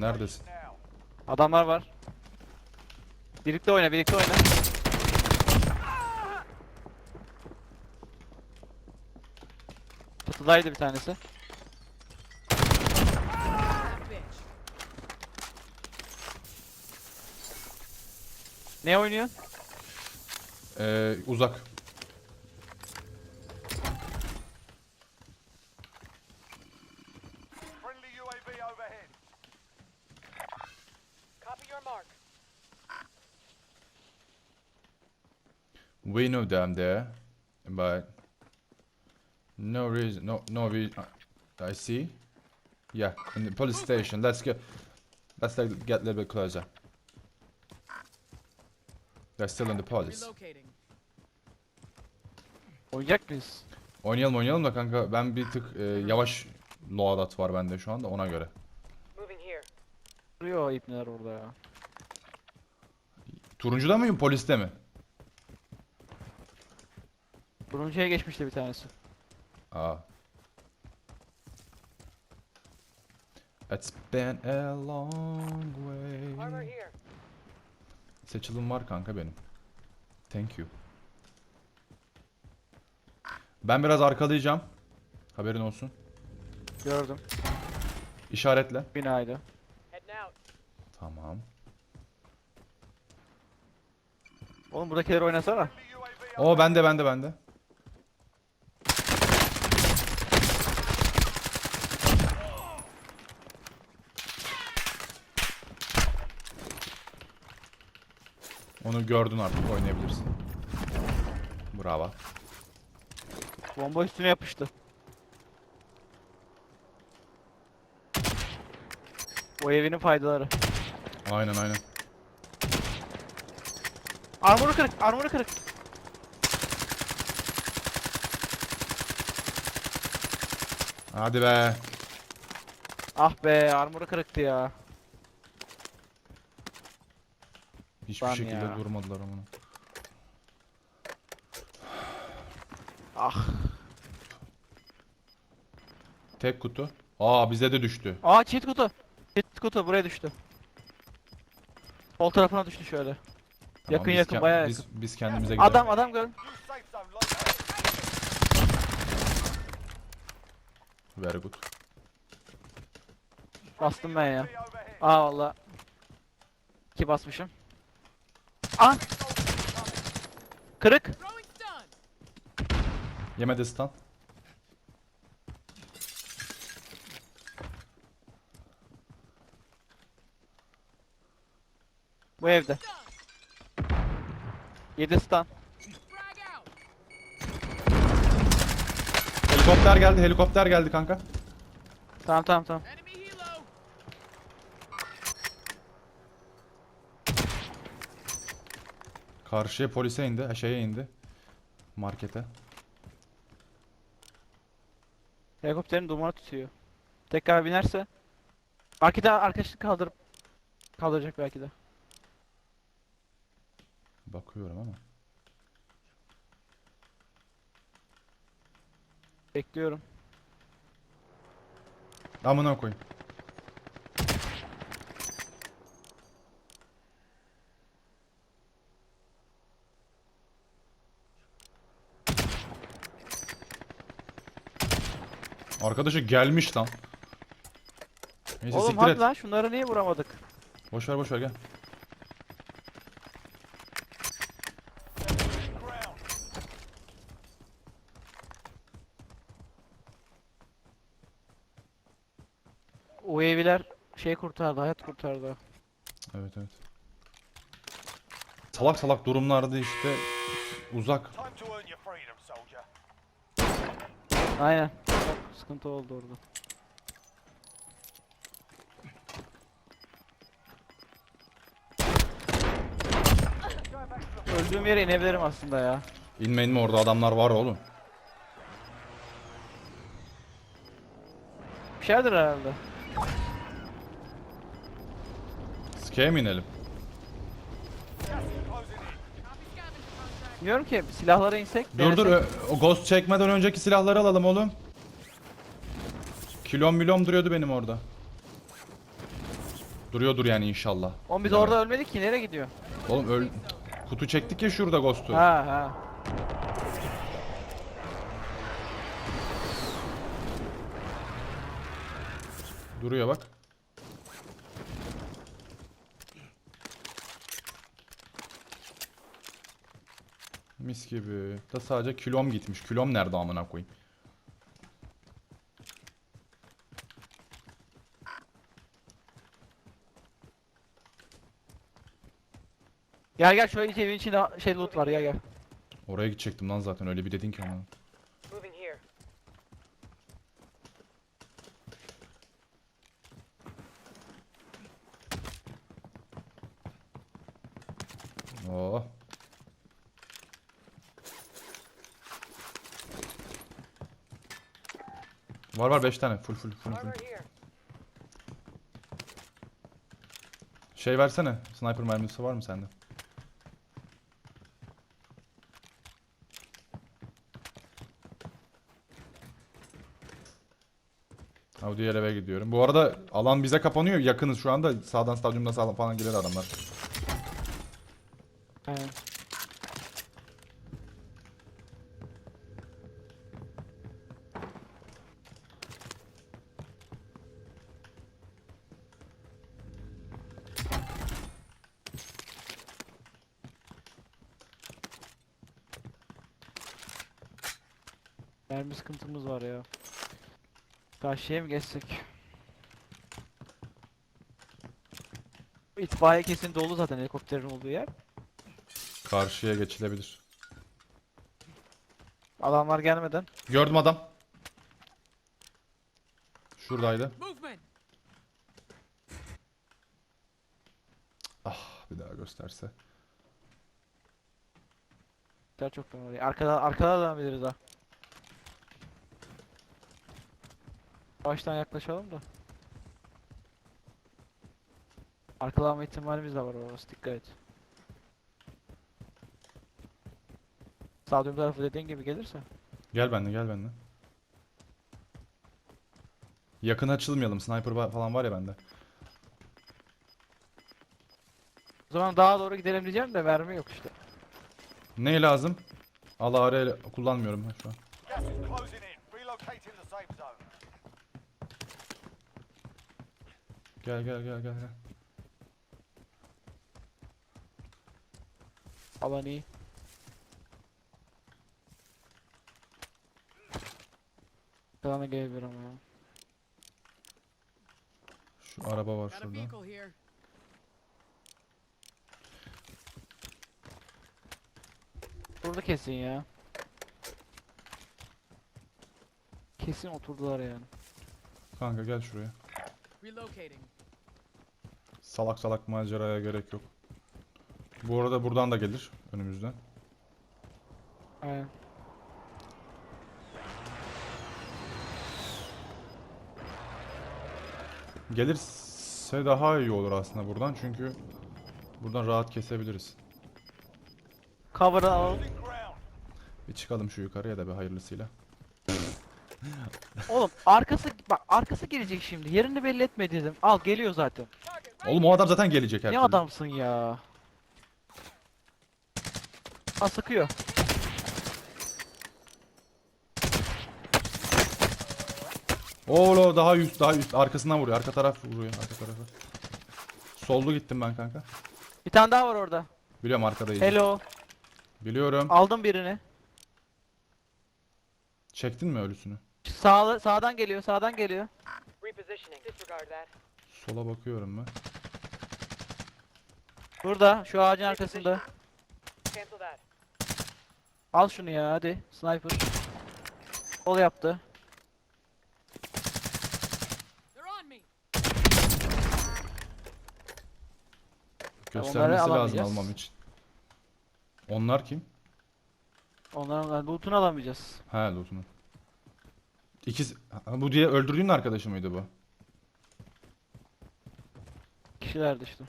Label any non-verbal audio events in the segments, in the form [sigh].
Neredesin? Neredesin? Adamlar var. Birlikte oyna, birlikte oyna. Çatıdaydı bir tanesi. Ne oynuyor? Ee, uzak. Friendly UAV overhead. Copy your mark. We know them there, but no reason, no, no reason. I see. Yeah, in the police station. Let's get, let's like, get a little bit closer. They're still in the police. Oynayacak mıyız? Oynayalım oynayalım da kanka ben bir tık e, yavaş loadout var bende şu anda ona göre. Duruyor ipneler orada ya. Turuncuda mıyım poliste mi? Turuncuya geçmişti bir tanesi. Aa. It's been a long way. here. Seçilim var kanka benim. Thank you. Ben biraz arkalayacağım. Haberin olsun. Gördüm. İşaretle. Binaydı. Tamam. Oğlum buradakileri oynasana. O bende bende bende. Onu gördün artık oynayabilirsin. Bravo. Bomba üstüne yapıştı. O evinin faydaları. Aynen aynen. Armoru kırık, armoru kırık. Hadi be. Ah be, armoru kırıktı ya. Hiçbir Lan şekilde ya. durmadılar ama. Ah. Tek kutu. Aa bize de düştü. Aa cheat kutu. Cheat kutu buraya düştü. Sol tarafına düştü şöyle. Tamam, yakın biz yakın ke- bayağı yakın. Biz, biz kendimize gidelim. Adam adam gör. Very good. Bastım ben ya. Aa valla. İki basmışım. Ah! Kırık. Yemedi stun. Bu evde. Yedi stun. Frag out. Helikopter geldi, helikopter geldi kanka. Tamam tamam tamam. Karşıya polise indi, ha, şeye indi. Markete. Helikopterin dumanı tutuyor. Tekrar binerse. Markete arkadaşını kaldırıp kaldıracak belki de. Bakıyorum ama. Bekliyorum. Amına koyayım. Arkadaşı gelmiş lan. Neyse Oğlum siktir hadi et. lan şunları niye vuramadık? Boş ver boş ver gel. Evler şey kurtardı, hayat kurtardı. Evet evet. Salak salak durumlarda işte uzak. Aynen. Çok sıkıntı oldu orada. Öldüğüm yere inebilirim aslında ya. İnme inme orada adamlar var oğlum. Bir şeydir herhalde. Skeye mi inelim? Bilmiyorum ki silahlara insek. Dur dur ö- o ghost çekmeden önceki silahları alalım oğlum. Kilom milom duruyordu benim orada. Duruyordur yani inşallah. Oğlum biz Bilemem. orada ölmedik ki nereye gidiyor? Oğlum öl... Kutu çektik ya şurada Ghost'u. Ha ha. Duruyor bak. Mis gibi. Da sadece kilom gitmiş. Kilom nerede amına koyayım? Gel gel şöyle evin içinde şey loot var gel gel. Oraya gidecektim lan zaten öyle bir dedin ki ama. Moving here. Oh. Var var 5 tane full full full full. Şey versene. Sniper mermisi var mı sende? Diğer eve gidiyorum. Bu arada alan bize kapanıyor. Yakınız şu anda. Sağdan stadyumda sağdan falan gelir adamlar. Aynen. Mermi sıkıntımız var ya. Karşıya mı geçsek? İtfaiye kesin dolu zaten helikopterin olduğu yer. Karşıya geçilebilir. Adamlar gelmeden. Gördüm adam. Şuradaydı. Ah bir daha gösterse. Daha çok var. Arkada arkada devam ederiz ha. Baştan yaklaşalım da. Arkalanma ihtimalimiz de var orası dikkat et. Stadyum tarafı dediğin gibi gelirse. Gel benimle gel benimle. Yakın açılmayalım. Sniper va- falan var ya bende. O zaman daha doğru gidelim diyeceğim de mermi yok işte. Ne lazım? Allah AR kullanmıyorum ben şu an. Gas is closing in. Relocating the safe zone. Gel gel gel gel. gel. Alan iyi. Sana gelebilir ama ya. Şu araba var şurada. Burada kesin ya. Kesin oturdular yani. Kanka gel şuraya. Salak salak maceraya gerek yok. Bu arada buradan da gelir önümüzden. Aynen. Gelirse daha iyi olur aslında buradan çünkü buradan rahat kesebiliriz. Losing ground. Bir çıkalım şu yukarıya da bir hayırlısıyla. Oğlum arkası bak arkası gelecek şimdi. Yerini belli etme dedim. Al geliyor zaten. Oğlum o adam zaten gelecek her Ne türlü. adamsın ya? Ha sıkıyor. Oğlum daha üst daha üst arkasından vuruyor. Arka taraf vuruyor arka tarafı. Soldu gittim ben kanka. Bir tane daha var orada. Biliyorum arkadayız. Hello. Biliyorum. Aldım birini. Çektin mi ölüsünü? Sağ sağdan geliyor, sağdan geliyor. Sola bakıyorum ben. Burada, şu ağacın arkasında. Al şunu ya hadi. Sniper. Kol yaptı. They're on me. Göstermesi lazım alamayacağız. almam için. Onlar kim? Onların loot'unu alamayacağız. Ha lootunu. Ha, bu diye öldürdüğün arkadaşı mıydı bu? Kişilerdi işte.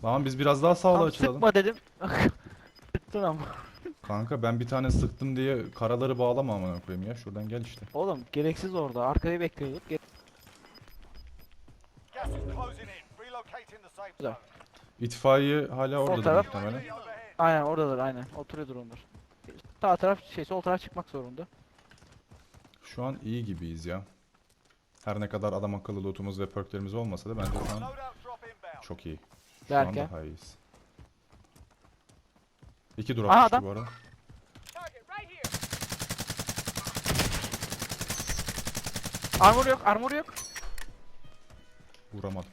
Tamam biz biraz daha sağla Tam açılalım. sıkma dedim. [laughs] Sıktın ama. Kanka ben bir tane sıktım diye karaları bağlama amına koyayım ya. Şuradan gel işte. Oğlum gereksiz orada. Arkayı bekliyorduk. Ge- Güzel. İtfaiye hala oradadır taraf- muhtemelen. Aynen oradadır aynen. Oturuyordur onlar. Sağ taraf şey sol taraf çıkmak zorunda. Şu an iyi gibiyiz ya. Her ne kadar adam akıllı lootumuz ve perklerimiz olmasa da bence şu an Loadout drop inbound. çok iyi. Şu Derken? an daha iyiyiz. İki drop Aha, düştü adam. bu arada. Target right here. Armor yok, armor yok. Vuramadım.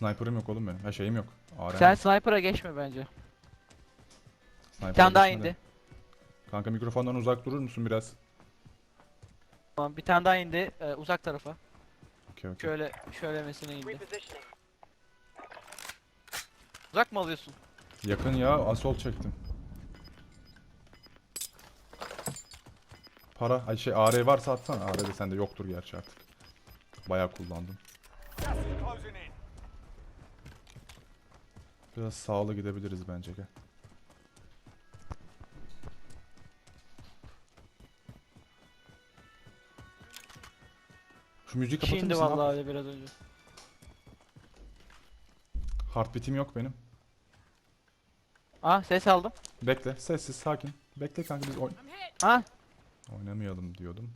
Sniper'ım yok oğlum benim. Ha şeyim yok. ARM. Sen sniper'a geçme bence. Sniper'a Bir tane daha geçme de. indi. Kanka mikrofondan uzak durur musun biraz? Tamam, bir tane daha indi e, uzak tarafa. Okey okey. Şöyle şöylemesine indi. Repositioning. Uzak mı alıyorsun? Yakın ya asol çektim. Para, ay şey AR varsa atsana. AR de sende yoktur gerçi artık. Bayağı kullandım. Gas is closing in. Biraz sağlı gidebiliriz bence gel. Şu müziği kapatır Şimdi mısın? vallahi öyle biraz önce. Heartbeat'im yok benim. Ah ses aldım. Bekle, sessiz, sakin. Bekle kanka biz oyn-. Ah oynamayalım diyordum.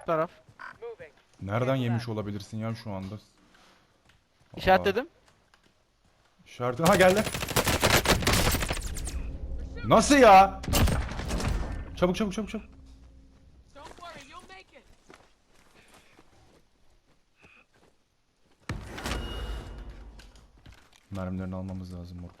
bu taraf. Nereden yemiş olabilirsin ya şu anda? İşaretledim. İşareti... Ha geldi. Nasıl ya? Çabuk çabuk çabuk çabuk. Mermilerini almamız lazım moruk.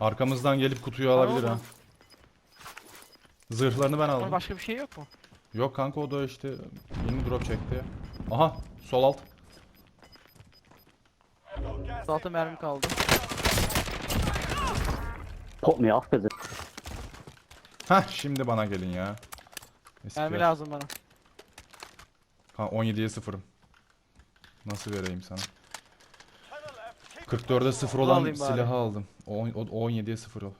Arkamızdan gelip kutuyu alabilir ha. Zırhlarını ben Ama aldım. başka bir şey yok mu? Yok kanka o da işte yeni drop çekti. Aha sol alt. Altı mermi kaldı. Put me off because Heh şimdi bana gelin ya. Eski Mermi yer. lazım bana. Ha 17'ye 0'ım. Nasıl vereyim sana? Ten left. Keep it 44'e 0 olan alayım bari. silahı aldım. O, on- o 17'ye 0 o.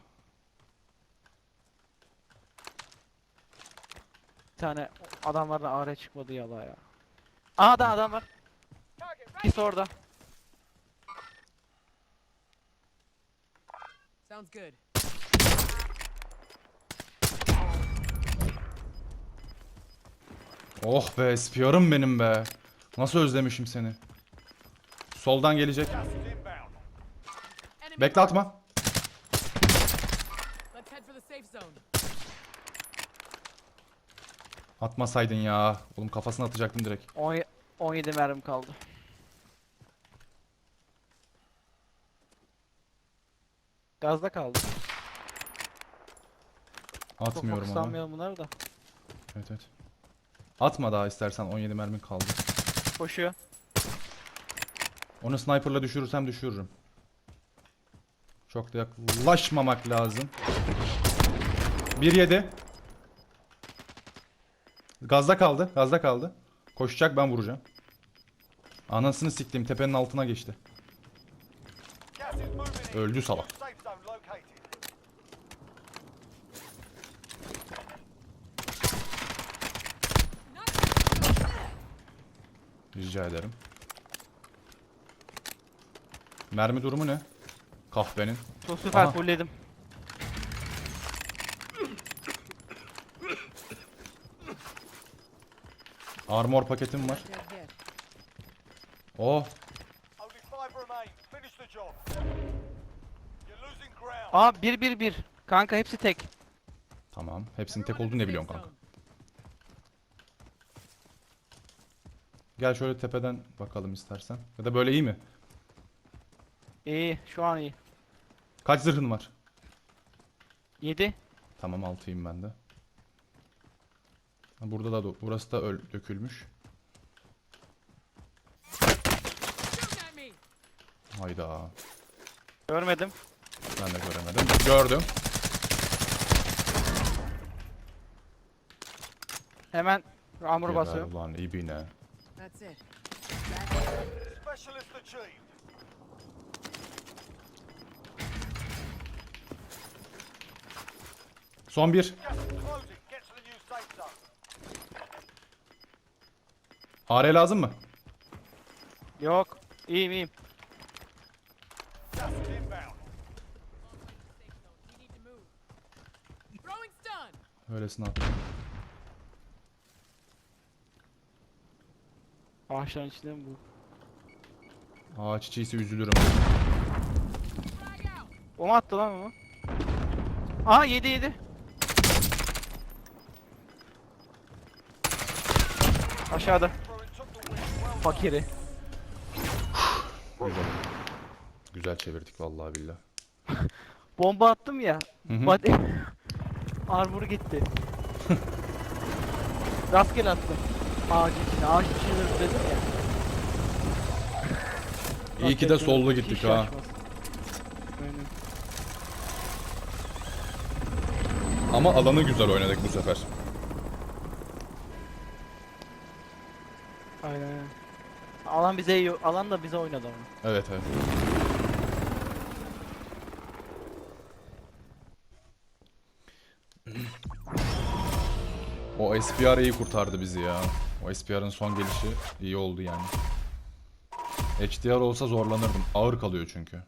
Bir tane adamlardan AR çıkmadı yala ya. Aa adam adam var. İkisi orada. Sounds good. Oh be SPR'ım benim be. Nasıl özlemişim seni. Soldan gelecek. Bekle atma. Let's head for the safe zone. Atmasaydın ya. Oğlum kafasına atacaktım direkt. 10 17 mermi kaldı. Gazda kaldı. Çok Atmıyorum onu. fokuslanmayalım bunları da. Evet evet. Atma daha istersen 17 mermin kaldı. Koşuyor. Onu sniperla düşürürsem düşürürüm. Çok da yaklaşmamak lazım. 1-7. Gazda kaldı. Gazda kaldı. Koşacak ben vuracağım. Anasını siktiğim tepenin altına geçti. Öldü salak. Rica ederim. Mermi durumu ne? Kahvenin. Çok süper Aha. fullledim. Armor paketim var. Oh. Aa 1 1 1. Kanka hepsi tek. Tamam. Hepsinin tek olduğunu ne biliyorsun kanka. Gel şöyle tepeden bakalım istersen. Ya da böyle iyi mi? İyi şu an iyi. Kaç zırhın var? 7. Tamam altıyım ben de. Burada da burası da öl dökülmüş. Hayda. Görmedim. Ben de göremedim. Gördüm. Hemen armor Geber basıyorum. Ulan ibine. Son bir. Gas is closing. Get to the new safe zone. AR lazım mı? Yok. İyiyim iyiyim. Öylesine attım. Ağaçların içinde mi bu? Ağaç içiyse üzülürüm. O mu attı lan onu? Aha yedi yedi. Aşağıda. Fakiri. Güzel. Güzel çevirdik vallahi billah. [laughs] Bomba attım ya. Hı hı. Body... [laughs] Armor gitti. [laughs] Rastgele attım. Ağacın içine. Ağacın içine dedim ya. İyi ki de sollu gittik ha. Ama alanı güzel oynadık bu sefer. Aynen. Alan bize iyi, alan da bize oynadı ama. Evet evet. O SPR iyi kurtardı bizi ya. O SPR'ın son gelişi iyi oldu yani. HDR olsa zorlanırdım. Ağır kalıyor çünkü.